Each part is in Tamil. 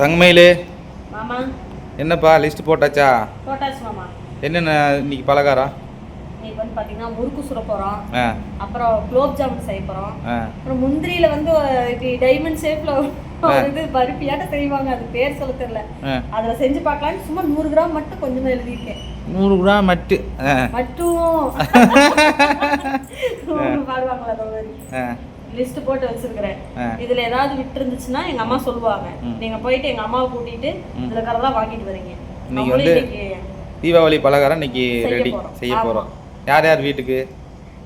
தங்கமயிலு. மாமா. என்னப்பா லிஸ்ட் போட்டாச்சா? போட்டாச்சு மாமா. என்னென்ன இன்னைக்கு பலகாரம்? இன்னைக்கு வந்து பார்த்தீங்கன்னா முறுக்கு சுட போகிறோம் அப்புறம் குலோப் ஜாமுன் செய்ய போகிறோம் அப்புறம் முந்திரியில வந்து டைமண்ட் ஒரு இது பருப்பியாட்ட செய்வாங்க? அது பேர் சொல்ல தெரியல. அதுல செஞ்சு பார்க்கலாம்னு சும்மா நூறு கிராம் மட்டும் கொஞ்சமா எழுதியிருக்கேன். நூறு கிராம் மட்டு. மட்டும். பாடுவாங்களா லிஸ்ட் போட்டு வச்சிருக்கிறேன். இதுல ஏதாவது விட்டு இருந்துச்சுன்னா எங்க அம்மா சொல்லுவாங்க. நீங்க போயிட்டு எங்க அம்மாவை கூட்டிட்டு இதுல கரெல்லாம் வாங்கிட்டு வரீங்க. இன்னைக்கு வந்து தீபாவளி பலகாரம் இன்னைக்கு ரெடி போறோம். செய்ய ஆமா. போகிறோம் யார் யார் வீட்டுக்கு?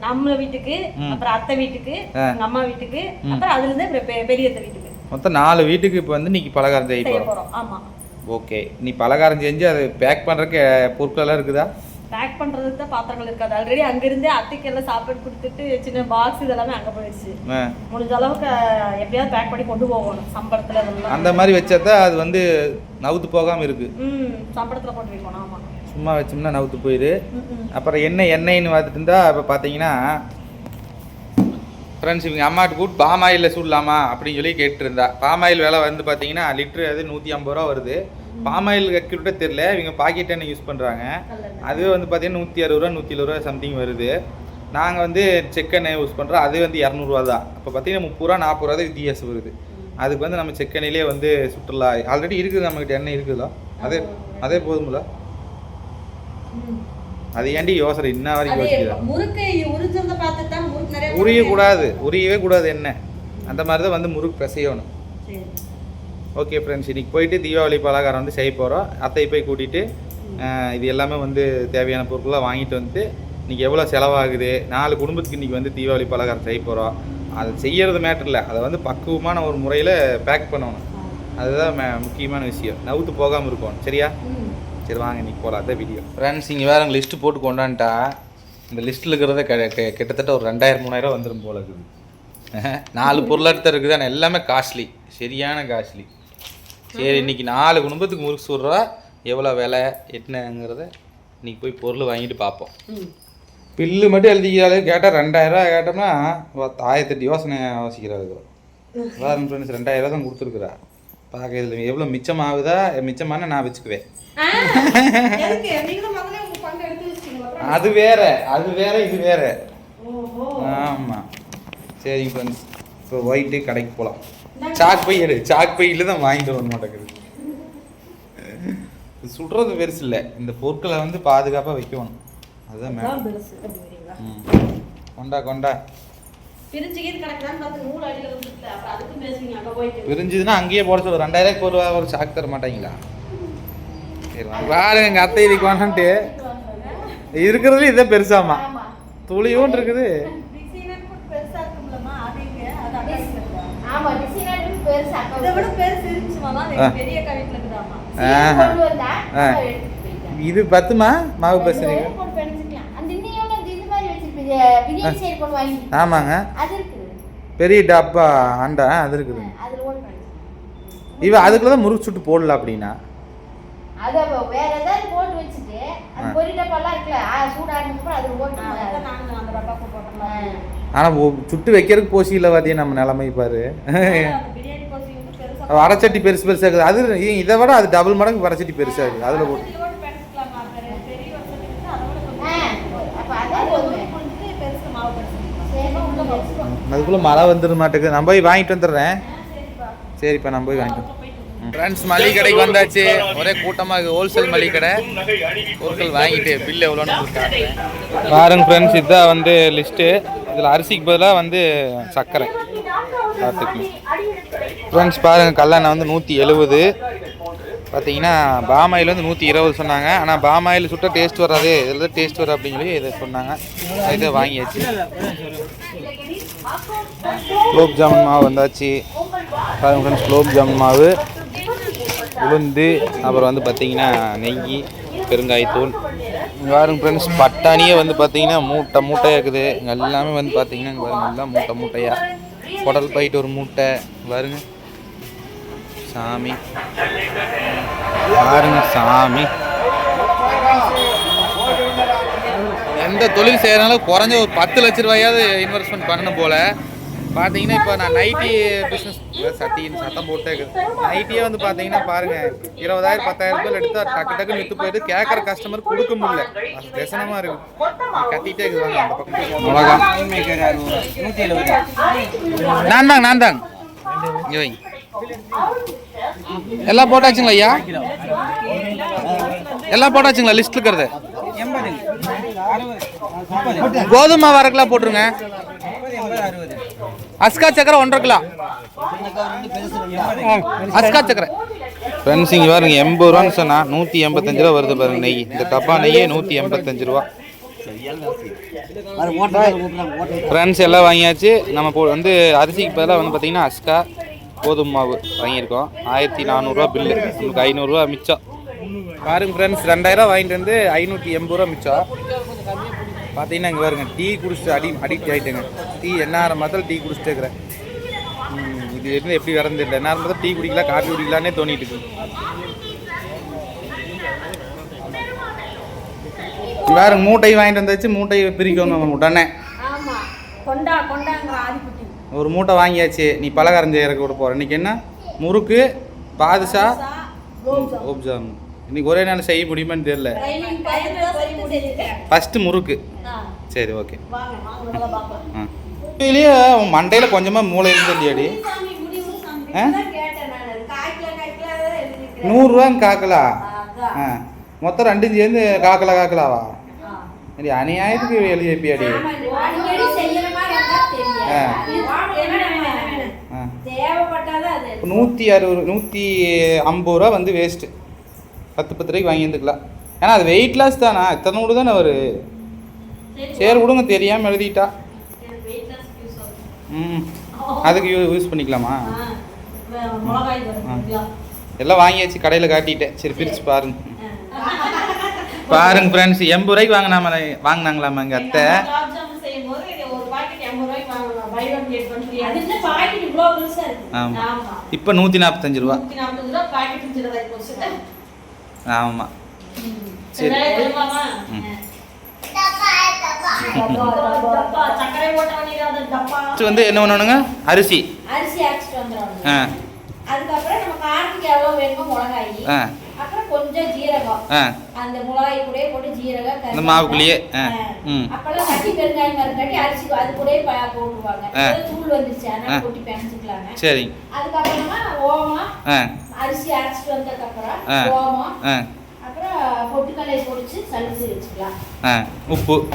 நம்ம வீட்டுக்கு அப்புறம் அத்தை வீட்டுக்கு. எங்க அம்மா வீட்டுக்கு அப்புறம் அதுல இருந்து பெரிய அத்தை வீட்டுக்கு. மொத்தம் நாலு வீட்டுக்கு இப்போ வந்து இன்னைக்கு பலகாரம் செய்ய போறோம். ஆமா. ஓகே. நீ பலகாரம் செஞ்சு அது பேக் பண்ணுறக்கு பொருட்களெல்லாம் இருக்குதா? பேக் பண்றதுக்கு தான் பாத்திரங்கள் இருக்காது ஆல்ரெடி அங்க இருந்தே அத்தைக்கு எல்லாம் சாப்பாடு கொடுத்துட்டு சின்ன பாக்ஸ் இதெல்லாமே அங்க போயிடுச்சு. முடிஞ்ச அளவுக்கு எப்படியாவது பேக் பண்ணி கொண்டு போகணும். சம்பளத்துல அந்த மாதிரி வச்சாதான் அது வந்து நவுத்து போகாமல் இருக்குது ம் சம்பளத்துல போட்டு வைக்கணும். ஆமா. சும்மா வச்சோம்னா நவுத்து போயிடு. அப்புறம் என்ன எண்ணெய்னு பார்த்துட்டு இருந்தா இப்போ பார்த்தீங்கன்னா ஃப்ரெண்ட்ஸ் இவங்க அம்மாட்டு கூப்பிட்டு பாம் ஆயிலில் சுடலாமா அப்படின்னு சொல்லி கேட்டுருந்தா பாம் ஆயில் விலை வந்து பார்த்தீங்கன்னா லிட்ரு அது நூற்றி ஐம்பது ரூபா வருது. பாம் ஆயில் அக்யூரேட்டாக தெரில இவங்க பாக்கெட் எண்ணெய் யூஸ் பண்ணுறாங்க. அதுவே வந்து பார்த்தீங்கன்னா நூற்றி அறுபது ரூபா நூற்றி எழுபது ரூபா சம்திங் வருது. நாங்கள் வந்து செக் எண்ணெய் யூஸ் பண்ணுறோம் அது வந்து இரநூறுவா தான். இப்போ பார்த்தீங்கன்னா முப்பது ரூபா நாற்பது ரூபா தான் வித்தியாசம் வருது. அதுக்கு வந்து நம்ம செக் எண்ணெயிலே வந்து சுற்றலாம் ஆல்ரெடி இருக்குது நம்மகிட்ட எண்ணெய் இருக்குதா? அதே அதே போதுமில்ல. அது ஏன்டி யோசனை? இன்ன வரைக்கும் அதே யோசிக்கிறா முறுக்கு உறிஞ்சத பார்த்துட்டு தான் முறுக்கு நிறைய உரிய கூடாது உரியவே கூடாது என்ன அந்த மாதிரி தான் வந்து முறுக்கு பிசையணும். ஓகே ஃப்ரெண்ட்ஸ் இன்னைக்கு போயிட்டு தீபாவளி பலகாரம் வந்து செய்ய போகிறோம் அத்தை போய் கூட்டிகிட்டு இது எல்லாமே வந்து தேவையான பொருட்கள்லாம் வாங்கிட்டு வந்து இன்றைக்கி எவ்வளோ செலவாகுது? நாலு குடும்பத்துக்கு இன்னைக்கு வந்து தீபாவளி பலகாரம் செய்ய போகிறோம் அதை செய்யறது மேட்டர் இல்லை. அதை வந்து பக்குவமான ஒரு முறையில் பேக் பண்ணணும். அதுதான் மே- முக்கியமான விஷயம். நவுத்து போகாமல் இருக்கணும். சரியா? சரி வாங்க இன்னைக்கு போகலாம் அதான் வீடியோ ஃப்ரெண்ட்ஸ் இங்கே வேறு லிஸ்ட்டு போட்டு கொண்டான்ட்டா. இந்த லிஸ்ட்டில் இருக்கிறத க கிட்டத்தட்ட ஒரு ரெண்டாயிரம் மூணாயிரம் வந்துடும் போல இருக்குது. நாலு பொருளாதாரம் இருக்குது. ஆனால் எல்லாமே காஸ்ட்லி சரியான காஸ்ட்லி சரி இன்னைக்கு நாலு குடும்பத்துக்கு முறுக்கு சொல்கிறா எவ்வளோ விலை என்னங்கிறத இன்னைக்கு போய் பொருள் வாங்கிட்டு பார்ப்போம். பில்லு மட்டும் எழுதிக்கிறாரு கேட்டால் ரெண்டாயிரரூவா கேட்டோம்னா ஆயிரத்தெட்டு யோசனை யோசிக்கிறாரு வேறு ஃப்ரெண்ட்ஸ் ரெண்டாயிரம் தான் கொடுத்துருக்குறா. பார்க்க இதில் எவ்வளோ மிச்சமாகுதா மிச்சமான நான் வச்சுக்குவேன். அது வேற அது வேற இது வேற. ஆமாம் சரிங்க ஃப்ரெண்ட்ஸ் இப்போ ஒயிட்டு கடைக்கு போகலாம் சாக் பை எடு. சாக் பையில் தான் வாங்கிட்டு வர மாட்டேங்குது. சுடுறது பெருசு இல்லை. இந்த பொருட்களை வந்து பாதுகாப்பாக வைக்கணும். அதுதான் மேடம் கொண்டா கொண்டா. பிரிஞ்சுதுன்னா அங்கேயே போட சொல்ல. ரெண்டாயிரம் ஒரு ஒரு சாக்கு தர மாட்டாங்களா? சரி பாருங்க எங்கள் அத்தை இதுக்கு வேணான்ட்டு இருக்கிறதுல இதான் பெருசாமா. துளியும் இருக்குது. பிரியாணி செய்ய கொண்டு வாங்கி. ஆமாங்க. பெரிய டப்பா அண்டா அது இருக்குது. இவ அதுக்குள்ள தான் முறுக்கு சுட்டு போடல அப்படின்னா? அது அப்ப வேற ஏதாவது போட்டு வச்சுட்டு அந்த பொரி டப்பாலாம் இருக்குல்ல ஆ, சூடானதுக்கு அப்புறம் அதுல ஓட்டு ஆ, அதான் நாங்க அந்த டப்பாக்கு போட்டுடலாம். ஆனால் சுட்டு வைக்கிறதுக்கு போசி இல்லை பார்த்தியா நம்ம நிலைமை பாரு. வரச்சட்டி பெருசு பெருசாக இருக்குது. அது ஏன் இதை விட அது டபுள் மடங்கு வரச்சட்டி பெருசாக இருக்குது. அதில் போட்டு. அதுக்குள்ளே மழை வந்துட மாட்டேங்குது. நான் போய் வாங்கிட்டு வந்துடுறேன். சரிப்பா நான் போய் வாங்கிட்டு ஃப்ரெண்ட்ஸ் மளிகை கடைக்கு வந்தாச்சு. ஒரே கூட்டமாக இருக்குது ஹோல்சேல் மளிகை கடை. பொருட்கள் வாங்கிட்டு பில் எவ்வளோன்னு காட்டுறேன். பாருங்க ஃப்ரெண்ட்ஸ் இதுதான் வந்து லிஸ்ட்டு இதில் அரிசிக்கு பதிலாக வந்து சர்க்கரை. பார்த்துக்கணும் ஃப்ரெண்ட்ஸ் பாருங்கள் கல்லணை வந்து நூற்றி எழுபது பார்த்தீங்கன்னா பாமாயில் வந்து நூற்றி இருபது சொன்னாங்க. ஆனால் பாமாயில் சுட்ட டேஸ்ட் வராது. இதில் தான் டேஸ்ட் வரும் அப்படின்னு சொல்லி இதை சொன்னாங்க. இதை வாங்கியாச்சு. குலோப் ஜாமுன் மாவு வந்தாச்சு. பாருங்க ஃப்ரெண்ட்ஸ் குலோப் ஜாமுன் மாவு. உளுந்து அப்புறம் வந்து பார்த்தீங்கன்னா நெய் பெருங்காயத்தூள். பாருங்க ஃப்ரெண்ட்ஸ் பட்டாணியே வந்து பார்த்தீங்கன்னா மூட்டை மூட்டையாக இருக்குது. எல்லாமே வந்து பார்த்தீங்கன்னா இங்க பாருங்க எல்லாம் மூட்டை மூட்டையாக குடல் போயிட்டு ஒரு மூட்டை. பாருங்கள் சாமி. பாருங்க சாமி. எந்த தொழில் செய்யறதுனால குறைஞ்ச ஒரு பத்து லட்ச ரூபாயாவது இன்வெஸ்ட்மெண்ட் பண்ணணும் போல. பார்த்தீங்கன்னா இப்போ நான் நைட்டி பிஸ்னஸ் சட்டின்னு சத்தம் போட்டே இருக்குது நைட்டியே வந்து பார்த்தீங்கன்னா பாருங்க இருபதாயிரம் பத்தாயிரம் ரூபாய் எடுத்தா டக்கு டக்கு வித்து போயிட்டு கேட்குற கஸ்டமர் கொடுக்க முடியல. அது व्यசனமா இருக்கு. கத்திட்டே இருக்குவாங்க அந்த பக்கம். மிளகா. நான் தாங்க நான் தாங்க இங்க வைங்க எல்லாம் போட்டாச்சுங்களா ஐயா? எல்லாம் போட்டாச்சுங்களா லிஸ்ட் இருக்கிறது. கோதுமை மாவு அரை கிலோ போட்டுருங்க. அஸ்கா சக்கரை ஒன்றரை கிலோ. அஸ்கா சக்கரை. ஃப்ரெண்ட்ஸ் இங்கே பாருங்க எண்பது ரூபான்னு சொன்னா நூற்றி எண்பத்தஞ்சு ரூபா வருது பாருங்க நெய். இந்த டப்பா நெய்யே நூற்றி எண்பத்தஞ்சு ரூபா. ஃப்ரெண்ட்ஸ் எல்லாம் வாங்கியாச்சு. நம்ம போ வந்து அரிசிக்கு பதிலாக வந்து பார்த்தீங்கன்னா அஸ்கா கோதுமை மாவு வாங்கியிருக்கோம். ஆயிரத்தி நானூறுரூவா பில்லு நமக்கு ஐநூறுரூவா மிச்சம். பாருங்க ஃப்ரெண்ட்ஸ் ரெண்டாயிரம் வாங்கிட்டு வந்து ஐநூற்றி எண்பது ரூபா மிச்சம். பார்த்தீங்கன்னா இங்கே பாருங்க டீ குடிச்சிட்டு அடி அடிக்ட் ஆகிட்டேங்க டீ எந்நேரம் மாதிரி டீ குடிச்சிட்டு இருக்கிறேன். இது இருந்து எப்படி வரது இல்லை எந்நேரம் மாதிரி டீ குடிக்கலாம் காஃபி குடிக்கலான்னே தோணிட்டு இருக்கு. பாருங்க மூட்டை வாங்கிட்டு வந்தாச்சு மூட்டையை பிரிக்கணும் உடனே. கொண்டா கொண்டா ஒரு மூட்டை வாங்கியாச்சு நீ பலகாரம் செய்யறதுக்கு கூட போகிற இன்னைக்கு என்ன? முறுக்கு பாதுஷா ஓப்ஜாம் இன்னைக்கு ஒரே நாள் செய்ய முடியுமான்னு தெரியல. ஃபஸ்ட்டு முறுக்கு. சரி ஓகே இதுலேயே உன் மண்டையில் கொஞ்சமாக மூளை இருந்து இல்லையாடி சாமி முடிவு சாமி ஆ? நூறுரூவாங்க காக்கலா? ஆ. மொத்தம் ரெண்டும் சேர்ந்து காக்கலா காக்கலாவா. சரி அநியாயத்துக்கு எழுதி நூற்றி அறுபது நூற்றி ஐம்பது ரூபா வந்து வேஸ்ட்டு பத்து பத்து ரூபாய்க்கு வாங்கி வந்துக்கலாம் ஏன்னா அது வெயிட் லாஸ் தானா? இத்தனை கூட தானே ஒரு சரி விடுங்க தெரியாமல் எழுதிட்டா. ம். அதுக்கு யூ யூஸ் பண்ணிக்கலாமா? எல்லாம் வாங்கியாச்சு கடையில் காட்டிட்டேன். சரி பிரித்து பாருங்க. பாருங்க ஃப்ரெண்ட்ஸ் எண்பது ரூபாய்க்கு வாங்கினாம வாங்கினாங்களாமா எங்கள் அத்தை எங்க அம்மா குலாப் ஜாமுன் செய்யும்போது இது ஒரு பாக்கெட் எண்பது ரூபாய்க்கு வாங்கலாம். buy one get one free. அது என்ன பாக்கெட் இவ்வளோ பெருசா இருக்கு? ஆமாம் ஆமா. இப்போ நூற்றி நாற்பத்தஞ்சு ரூபா சின்னதாகி போச்சு. ஆமாம் சரி, வந்து என்ன பண்ணணுங்க அரிசி. அரிசி அரைச்சிட்டு அதுக்கப்புறம் நம்ம காரத்துக்கு எவ்வளவு வேணுமோ மிளகாய். ஆ. அப்புறம் கொஞ்சம் ஜீரகம். அந்த மிளகாய் கூடயே போட்டு ஜீரகம் கருவேப்பிலை. மாவுக்குள்ளேயே அப்பெல்லாம் கட்டி பெருங்காயம் மரங்காட்டி அரிசி அது கூடயே ப- போட்டுருவாங்க. ஆ. இப்ப தூள் வந்துருச்சு அதனால ஆ. கொட்டி பிணைஞ்சுக்கலாங்க. சரிங்க அதுக்கப்புறமா ஓமம் ஆ. அரிசி அரைச்சிட்டு வந்ததுக்கப்புறம் ஆ. ஓமம் ஆ. அப்புறம் பொட்டுக்கல்லை பொடிச்சு சளிச்சு வச்சுக்கலாம். ஆ. உப்பு.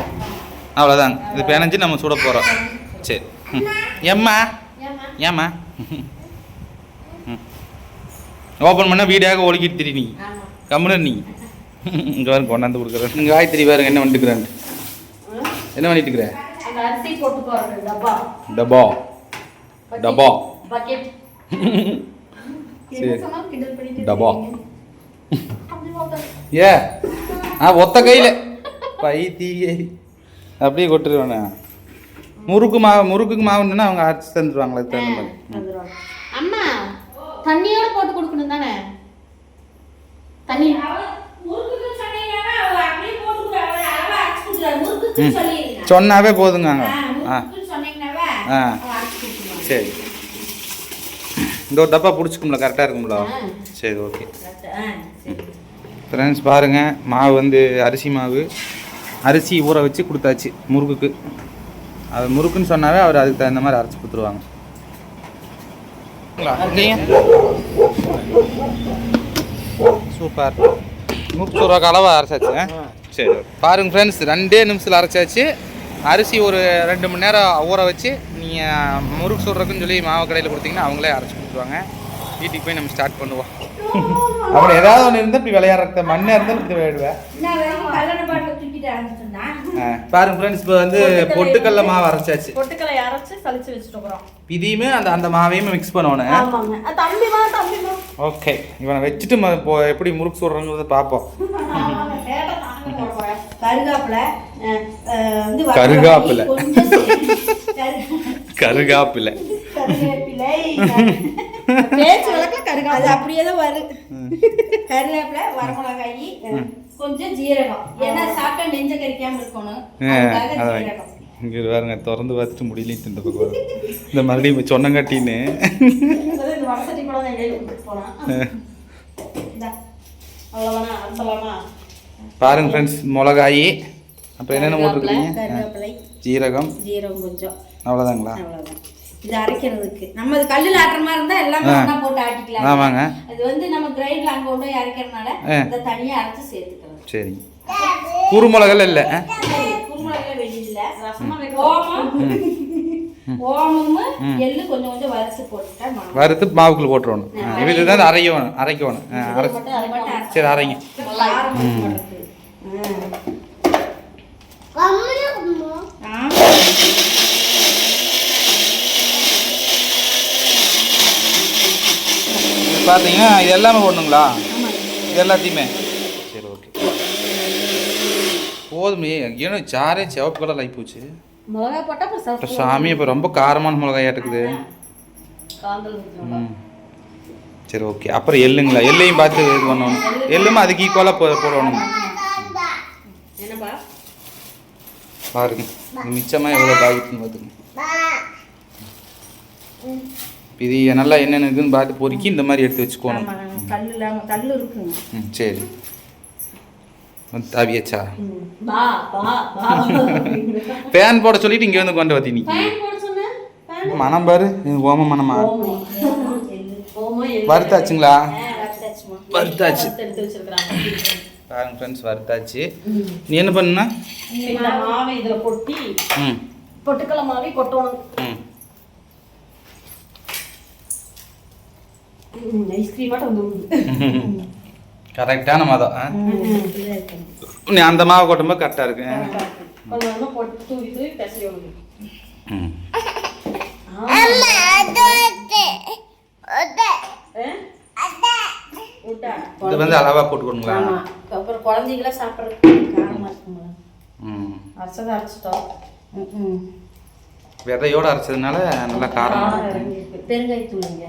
அவ்வளோதாங்க. இது பிணைஞ்சு நம்ம சுட போகிறோம் சரி. ஏம்மா? ஏம்மா? ஓப்பன் பண்ணால் வீடாக ஒழுக்கிட்டு திரி நீ. ஆமா. கம்முன்னு நீ. இங்கே பாருங்க கொண்டாந்து கொடுக்குறேன். இங்கே காய்கறி பாருங்க என்ன பண்ணிட்டுக்கிறேன் என்ன பண்ணிட்டு இருக்கிற டப்பா. டப்பா. டப்பா. பக்கெட். சரி. டப்பா. ஏ ஆ ஒத்த கையில். பைத்தியே. அப்படியே கொட்டுருவானே? முறுக்கு மாவு முறுக்குக்கு மாவுன்னா அவங்க அரைச்சி தந்துடுவாங்களே தகுந்த மாதிரி. தண்ணியோட போட்டு கொடுக்கணும் தானே? தண்ணி. சொன்னாவே போதுங்க. ஆ. ஆ. சரி. இந்த ஒரு டப்பா பிடிச்சிக்கும்ல கரெக்டாக இருக்கும்ல? சரி ஓகே. ஃப்ரெண்ட்ஸ் பாருங்கள் மாவு வந்து அரிசி மாவு. அரிசி ஊற வச்சு கொடுத்தாச்சு முறுக்குக்கு. அது முறுக்குன்னு சொன்னாவே அவர் அதுக்கு தகுந்த மாதிரி அரைச்சி கொடுத்துருவாங்க. சூப்பர். முறுக்கு சொல்கிற அளவாக அரைச்சாச்சு? சரி பாருங்க ஃப்ரெண்ட்ஸ் ரெண்டே நிமிஷத்தில் அரைச்சாச்சு. அரிசி ஒரு ரெண்டு மணி நேரம் ஊற வச்சு நீங்கள் முறுக்கு சொல்கிறதுக்குன்னு சொல்லி மாவு கடையில் கொடுத்தீங்கன்னா அவங்களே அரைச்சி கொடுத்துருவாங்க. வீட்டுக்கு போய் நம்ம ஸ்டார்ட் பண்ணுவோம். அப்படி ஏதாவது ஒன்று இருந்தால் இப்படி விளையாடுற மண்ணாக இருந்தாலும் இப்படி விளையாடுவேன் பாருங்க ஃப்ரெண்ட்ஸ் இப்போ வந்து பொட்டுக்கல்ல மாவு அரைச்சாச்சு. பொட்டுக்கலை அரைச்சு சலிச்சு வச்சுட்டு இதையுமே அந்த அந்த மாவையுமே மிக்ஸ் பண்ணணும் ஓகே இவனை வச்சுட்டு இப்போ எப்படி முறுக்கு சுடுறங்கிறத பார்ப்போம் கருகாப்புல கருகாப்புல. கருகாப்பில். அப்படியே தான் வரும் கருவேப்பிலை வரமிளகாய் கொஞ்சம் ஜீரகம். ஏன்னா சாப்பிட்டா நெஞ்ச கறிக்காம இருக்கணும். இங்கே பாருங்க திறந்து பார்த்துட்டு முடியலிட்டு இந்த பக்கம். இந்த மறுபடியும் சொன்னங்காட்டின்னு பாருங்க ஃப்ரெண்ட்ஸ் மிளகாயி. அப்புறம் என்னென்ன போட்டிருக்கீங்க? ஜீரகம். ஜீரகம் கொஞ்சம். அவ்வளோதாங்களா இது அரைக்கிறதுக்கு. நம்ம இது கல்லுல ஆட்டுற மாதிரி இருந்தா எல்லாமே போட்டு ஆட்டிக்கலாம். ஆமாங்க. இது வந்து நம்ம கிரைண்ட்ல அங்க கொண்டு போய் அரைக்கிறதுனால ஆ. இதை தனியா அரைச்சு சேர்த்துக்கலாம். சரிங்க குறுமிளகெல்லாம் இல்லை. குருமிளகுல வெளியில ஓமம். ஓமமும் எள்ளு கொஞ்சம் கொஞ்சம் வறுத்து போட்டுட்டா மாவு. வறுத்து மாவுக்குள்ள போட்டுருவணும் இது தான் அரைக்கணும் அரைக்கணும். அரைச்சி. சரி அரைங்க. பார்த்தீங்கன்னா இது எல்லாமே போடணுங்களா? இது எல்லாத்தையுமே சரி ஓகே போதுமே. ஏன்னா சாரே சிவப்பு கலர் ஆகி போச்சு. மிளகாய் போட்டா அப்புறம் சாமி இப்போ ரொம்ப காரமான ஊத்தணும். ம். சரி ஓகே. அப்புறம் எள்ளுங்களா? எள்ளையும் பார்த்து இது பண்ணணும். எள்ளுமே அதுக்கு ஈக்குவலாக போ போடணும். பாருங்க. மிச்சமாக எவ்வளோ பாதிக்குன்னு பார்த்துங்க இது நல்லா என்னென்ன இருக்குன்னு பார்த்து பொறுக்கி இந்த மாதிரி எடுத்து வச்சுக்கோணும். சரி. தாவியாச்சா ஃபேன் போட சொல்லிட்டு இங்கே வந்து கொண்டு வந்து நீ மனம் பாரு ஓம மனமா? எடுத்து வச்சிருக்காங்க பாருங்க ஃப்ரெண்ட்ஸ் வறுத்தாச்சு. நீ என்ன இந்த மாவை இதுல கொட்டி ம். பொட்டுக்கடலை மாவை கொட்டணும். ம். வந்து. கரெக்டான மதம். நீ அந்த மாவு கொட்டும்போது கரெக்டாக இருக்கு. போட்டு. இது வந்து அளவாக ஆமா. அப்புறம் அரைச்சிட்டோம். ம் விதையோடு அரைச்சதுனால நல்லா காரம். பெருங்காயத்தூளுங்க.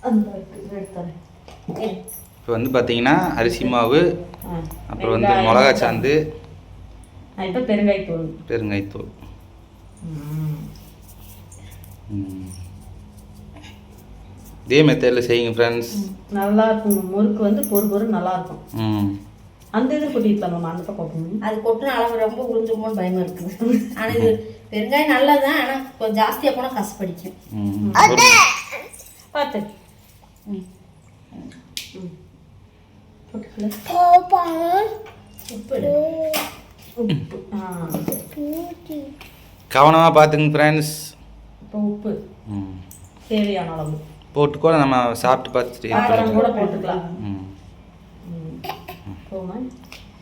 அந்த. இப்போ வந்து பார்த்தீங்கன்னா அரிசி மாவு. அப்புறம் வந்து. மிளகா சாந்து இப்ப பெருங்காயத்தூள் பெருங்காயத்தூள் ம். இதே மெத்தடில் செய்யுங்க ஃப்ரெண்ட்ஸ் நல்லா இருக்கும். முறுக்கு வந்து பொறு பொறு நல்லா இருக்கும். ம். அந்த இது கொட்டிக்கலாம் நம்ம அந்த பக்கம் கொட்டணும். அது கொட்டுன அளவு ரொம்ப உறிஞ்சுமோன்னு பயமா இருக்குது ஆனா இது பெருங்காயம் நல்லதுதான் ஆனா கொஞ்சம் ஜாஸ்தியா போனா கசப்படிக்கும் ம். பார்த்து ம். போட்டுக்கல உப்பு எடு. உப்பு ஆ கவனமாக பார்த்துங்க ஃப்ரெண்ட்ஸ் இப்போ உப்பு. ம். தேவையான அளவு. போட்டுக்கோ நம்ம சாப்பிட்டு பார்த்துட்டு. கூட போட்டுக்கலாம்.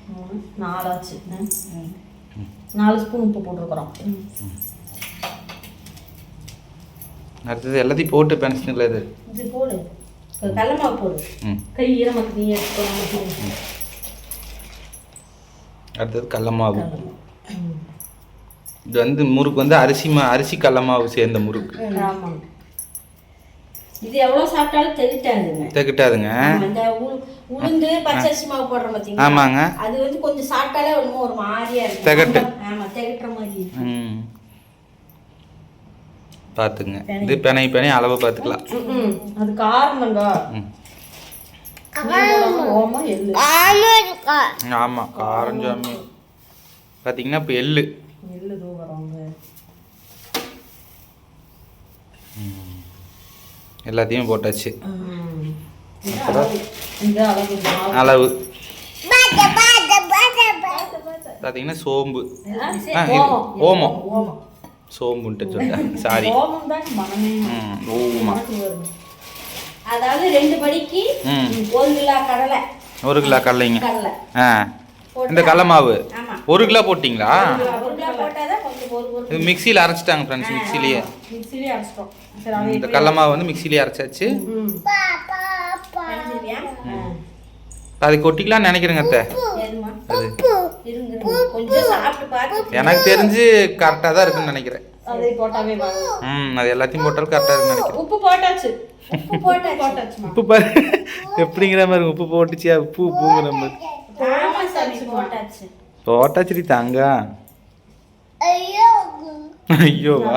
மூணு நாலாச்சு. நாலு ஸ்பூன் உப்பு போட்டிருக்கிறோம். அடுத்தது எல்லாத்தையும் போட்டு பென்ஷனில் இது இது போடு. இப்ப கடல மாவு போடு கை ஈரமத்து நீ அடுத்தது கடல மாவு இது வந்து முறுக்கு வந்து அரிசி மா அரிசி கடல மாவு சேர்ந்த முறுக்கு. இது எவ்வளவு சாப்பிட்டாலும் தெளிட்டாதுங்க தெக்கிட்டாதுங்க இந்த உ- உளுந்து பச்சரிசி மாவு போடுறோம் பாத்தீங்களா? ஆமாங்க. அது வந்து கொஞ்சம் சாப்பிட்டாலே ஒண்ணும் ஒரு மாதிரியா இருக்கும். திகட்டு. ஆமா திகட்டுற மாதிரி பார்த்துங்க. இது பெனை பெனை அளவு பார்த்துக்கலாம். அது காரணங்க ஆமாம் காரம். சாமி பார்த்தீங்கன்னா இப்போ எள்ளு. எல்லாத்தையும் போட்டாச்சு. இந்த அளவு பார்த்தீங்கன்னா சோம்பு. ஓமம். சோம்புன்ட்டு சொல்லிட்டேன் சாரி ஓமா அதாவது ரெண்டு படிக்கு ம். ஒரு கிலோ கடலை. ஒரு கிலோ கடலைங்க. கடலை. ஆ. இந்த கடல மாவு ஒரு கிலோ போட்டிங்களா? இது மிக்சியில் அரைச்சிட்டாங்க ஃப்ரெண்ட்ஸ் மிக்சிலேயே இந்த கடல மாவு வந்து மிக்சிலேயே அரைச்சாச்சு? அது கொட்டிக்கலாம்னு நினைக்கிறேங்க அத்தை. எனக்கு தெரிஞ்சு கரெக்டாக தான் இருக்குன்னு நினைக்கிறேன். ம் அது எல்லாத்தையும் போட்டாலும் கரெக்டாக இருக்குன்னு நினைக்கிறேன். உப்பு போட்டாச்சு. உப்பு போட்டாச்சு. போட்டாச்சுமா உப்பு பாரு. எப்படிங்கிற மாதிரி உப்பு போட்டுச்சியா? உப்பு உப்புங்கிற மாதிரி. ஆமா சாமி போட்டாச்சு போட்டாச்சுடி தாங்க. ஐயோ ஐயோவா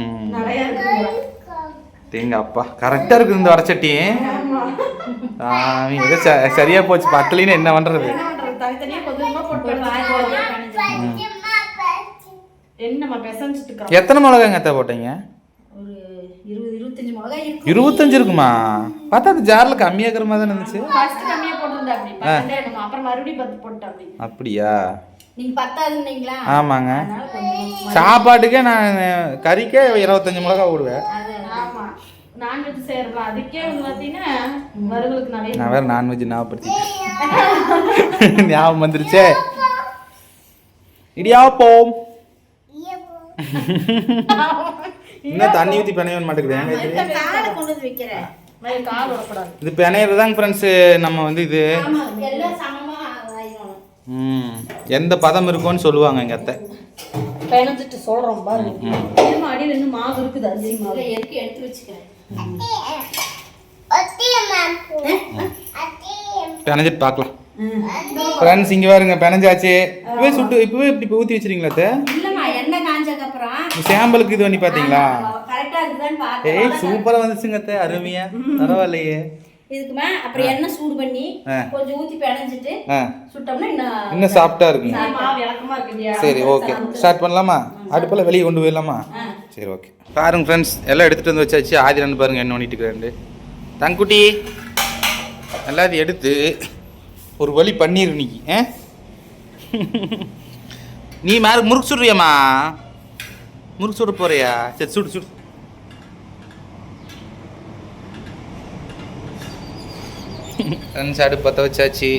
ம். அப்பா. கரெக்டாக இருக்குது இந்த வரச்சட்டி ஆமா சாமி ஏதோ ச- சரியா போச்சு பத்தலின்னு என்ன இருக்கிறோம் எத்தனை மிளகாங்க அத்தை போட்டீங்க? இருபத்தஞ்சு இருக்கும்? பார்த்தா அது ஜாரில் கம்மியாக இருக்கிற மாதிரி தான் இருந்துச்சு. அப்படியா? ஆமாங்க. சாப்பாட்டுக்கே நான் கறிக்கே இருபத்தஞ்சு மிளகா போடுவேன். நான் வேற நான்வெஜ் ஞாபகப்படுத்தி ஞாபகம் வந்துருச்சே. இடியாப்போம் இன்னும் தண்ணி ஊற்றி பிணைய மாட்டேங்குது. காலை கொண்டு வந்து வைக்கிறேன். மாதிரி கால் விடக்கூடாது இது பிணையிறதாங்க ஃப்ரெண்ட்ஸு நம்ம வந்து இது ஆமா எல்லாம் சமமா ஆயிடணும் ம். எந்த பதம் இருக்கும்னு சொல்லுவாங்க எங்கள் அத்தை. பிணைஞ்சிட்டு சொல்றோம் பாருங்க. இன்னும் அடியில் இன்னும் மாவு இருக்குது? அரிசி மாவு. எதுக்கு எடுத்து வச்சுக்கிறேன்? பிணைஞ்சிட்டு பார்க்கலாம். ஃப்ரெண்ட்ஸ் இங்கே பாருங்க பிணைஞ்சாச்சு இப்பவே சுட்டு இப்பவே இப்படி ஊற்றி வச்சிருங்களா அத்தை? இல்லம்மா எண்ணெய் காஞ்சதுக்கு அப்புறம். சாம்பிளுக்கு இது பண்ணி பார்த்தீங்களா? ஏய் சூப்பராக வந்துச்சுங்க அத்தை அருமையா. பரவாயில்லையே. இதுக்குமே அப்புறம் எண்ணெய் சூடு பண்ணி ஆ. கொஞ்சம் ஊத்தி பிணைஞ்சிட்டு ஆ. சுட்டோம்னா இன்னும் இலக்கமா இருக்கு சரி ஓகே. ஸ்டார்ட் பண்ணலாமா? அடுப்பில் வெளியே கொண்டு போயிடலாமா? சரி ஓகே. பாருங்க ஃப்ரெண்ட்ஸ் எல்லாம் எடுத்துகிட்டு வந்து வச்சாச்சு. ஆதிரன் பாருங்க என்ன பண்ணிட்டு இருக்கிறேன் தங்குட்டி எல்லாத்தையும் எடுத்து ஒரு வழி பண்ணிரு இன்னைக்கு ஆ? நீ மேல முறுக்கு சுடுறியாம்மா? முறுக்கு சுட போறியா? சரி சுடு சுடு. ஃப்ரெண்ட்ஸ் அடுப்பு பற்ற வச்சாச்சு.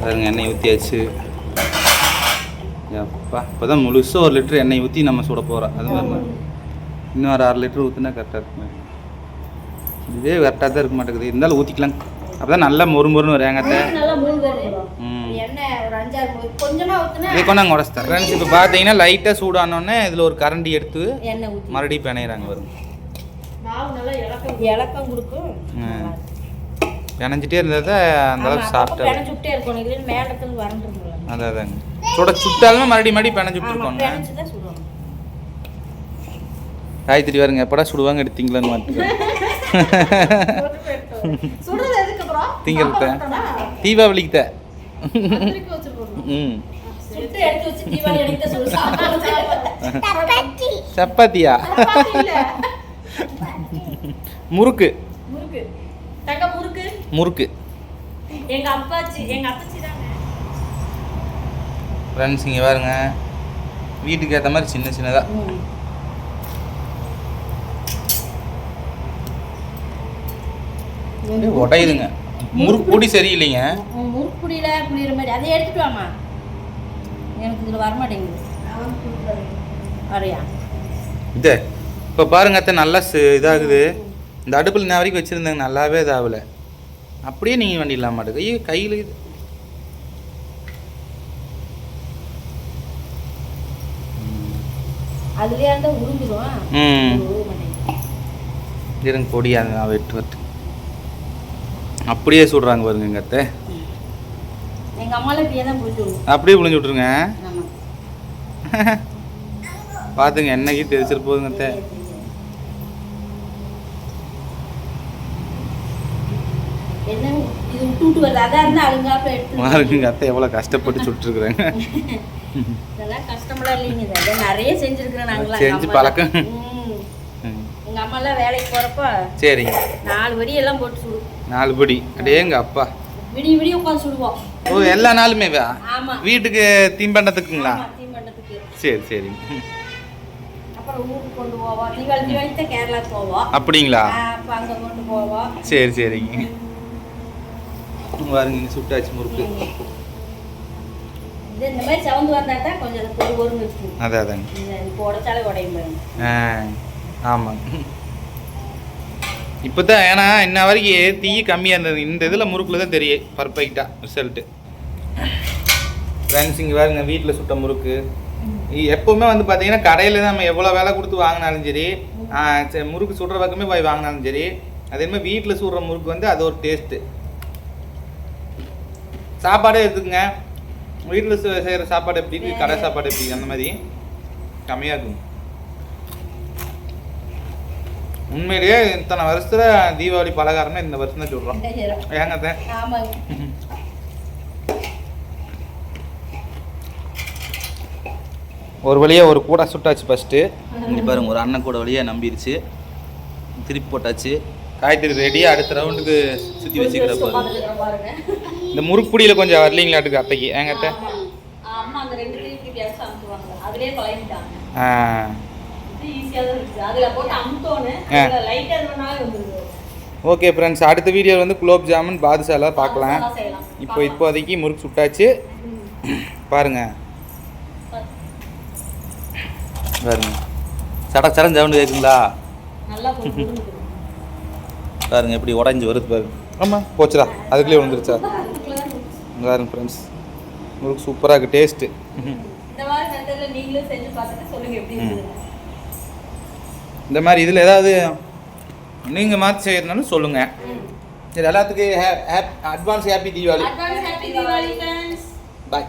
பாருங்க எண்ணெய் ஊற்றியாச்சு அப்பா இப்போ தான் முழுசாக ஒரு லிட்டர் எண்ணெய் ஊற்றி நம்ம சுட போகிறோம் அது மாதிரி இன்னும் ஒரு அரை லிட்டர் ஊற்றினா கரெக்டாக இருக்கும். இதே கரெக்டாக தான் இருக்க மாட்டேங்குது. இருந்தாலும் ஊற்றிக்கலாம் அப்போ தான் நல்லா மொறு மொறுன்னு வரும். ஏங்கத்தை இதை கொண்டாங்க உடச்சிட்டேன். ஃப்ரெண்ட்ஸ் இப்போ பார்த்தீங்கன்னா லைட்டாக சூடானோடனே இதில் ஒரு கரண்டி எடுத்து மறுபடியும் பிணையிறாங்க வரும் நல்லா இலக்கம் கொடுக்கும். பிணைஞ்சிட்டே இருந்தால் தான் அந்த அளவுக்கு சாப்பிட்டா பிணைஞ்சு விட்டே இருக்கணும். இல்லைன்னு மேலத்துல வரண்டுருங்களா அதான் அதாங்க. சுட சுட்டாலுமே மறுபடியும் மறுபடியும் பிணைஞ்சு ஆமா விட்டுருக்கோங்க பிணைஞ்சு தான் சுடணும் காய்கறி வருங்க எப்படா சுடுவாங்க எடுத்தீங்களான்னு மாட்டுக்கிறேன் சுடுறது எதுக்கு அப்புறம் திங்கிறத தீபாவளிக்கு தான் திருப்பி வச்சிருக்கோம் ம் சப்பாத்தியா முறுக்கு. முறுக்கு. தங்க முறுக்கு? முறுக்கு. எங்க அப்பாச்சி எங்க அப்பாச்சி தாங்க. ஃப்ரெண்ட்ஸ் இங்கே பாருங்க. வீட்டுக்கு ஏற்ற மாதிரி சின்ன சின்னதாக உடையுதுங்க. முறுக்கு பொடி சரியில்லைங்க. முறுக்குடியில புளியிற மாதிரி. அதை எடுத்துட்டு வாமா எனக்கு இதுல வர மாட்டேங்குது வரையா இது இப்போ பாருங்க அத்தை நல்லா இதாகுது. இந்த அடுப்பில் நான் வரைக்கும் வச்சுருந்தேங்க நல்லாவே இதாகல. அப்படியே நீங்கள் வண்டிடலாம் மாட்டேங்குது ஐயோ கையில் இருங்க பொடி நான் வெட்டு வெட்டு. அப்படியே சுடுறாங்க பாருங்க எங்கள் அத்தை. அப்படியே புழிஞ்சு விட்ருங்க பார்த்துங்க என்னைக்கு தெரிச்சிட்டு போகுதுங்க அத்தை என்ன இது விட்டு விட்டு வருது அதான் இருந்தா அழுங்காப்ப எடுத்து பாருங்க அத்தை எவ்வளோ கஷ்டப்பட்டு சுட்டுருக்குறாங்க. கஷ்டமெல்லாம் இல்லைங்க. நிறைய செஞ்சிருக்கிறோம் நாங்களாம். செஞ்சு அம்மாலாம். பழக்கம். ம். ம். எங்க அம்மா எல்லாம் வேலைக்கு போறப்ப சரிங்க. நாலு எல்லாம் போட்டு சுடுவோம். நாலு படி அடேங்க அப்பா. விடிய விடிய உட்காந்து சுடுவோம். ஓ எல்லா நாளுமே வீட்டுக்கு தீம்பண்டத்துக்குங்களா? சரி போவோம். அப்படிங்களா? சரி சரிங்க. பாருங்க இங்க சுட்டாச்சு முறுக்கு. இந்த மாதிரி சவுந்து வந்தா தான் கொஞ்சம் அது ஒரு ஒரு இருக்கும். அதான் அதாங்க இது இப்போ உடைச்சாலே உடையும் பாருங்க. ஆ ஆமாங்க இப்போ தான் ஏன்னா இன்ன வரைக்கும் தீ கம்மியாக இருந்தது. இந்த இதில் முறுக்கில் தான் தெரியும் பர்ஃபெக்டாக ரிசல்ட்டு ஃப்ரெண்ட்ஸ் இங்கே பாருங்க வீட்டில் சுட்ட முறுக்கு. எப்பவுமே வந்து பார்த்தீங்கன்னா கடையில் தான் நம்ம எவ்வளோ விலை கொடுத்து வாங்கினாலும் சரி, முறுக்கு சுடுற பக்கமே போய் வாங்கினாலும் சரி அதே மாதிரி வீட்டில் சுடுற முறுக்கு வந்து அது ஒரு டேஸ்ட்டு சாப்பாடே எடுத்துக்கங்க வீட்டில் செய்கிற சாப்பாடு எப்படி? கடை சாப்பாடு எப்படி? அந்த மாதிரி. கம்மியாக இருக்கும். உண்மையிலேயே இத்தனை வருஷத்துல தீபாவளி பலகாரம்னா இந்த வருஷம் தான் சொல்கிறோம் ஏங்க ஒரு வழியாக ஒரு கூடை சுட்டாச்சு ஃபஸ்ட்டு இங்கே பாருங்க ஒரு அண்ணன் கூட வழியாக நம்பிருச்சு. திருப்பி போட்டாச்சு. காய்கறி ரெடியாக அடுத்த ரவுண்டுக்கு சுற்றி வச்சுக்கிற பாருங்க. இந்த முறுக்குடியில் கொஞ்சம் வரலீங்களாட்டுக்கு அத்தைக்கு ஏங்க அத்தை? ஓகே ஃப்ரெண்ட்ஸ் அடுத்த வீடியோ வந்து குலோப் ஜாமுன் பாதுஷாலாம் பார்க்கலாம். இப்போ இப்போதைக்கு முறுக்கு சுட்டாச்சு. பாருங்க. பாருங்க. சட சடன் சவுண்டு கேட்குங்களா பாருங்க எப்படி உடஞ்சி வருது பாருங்க. ஆமாம் போச்சுடா. அதுக்குள்ளே விழுந்துருச்சா? பாருங்க ஃப்ரெண்ட்ஸ் முறுக்கு சூப்பராக இருக்குது டேஸ்ட்டு இந்த மாதிரி இதில் ஏதாவது நீங்கள் மாற்றி செய்யறதுனாலும் சொல்லுங்கள் சரி எல்லாத்துக்கும் அட்வான்ஸ் ஹாப்பி தீபாவளி பாய்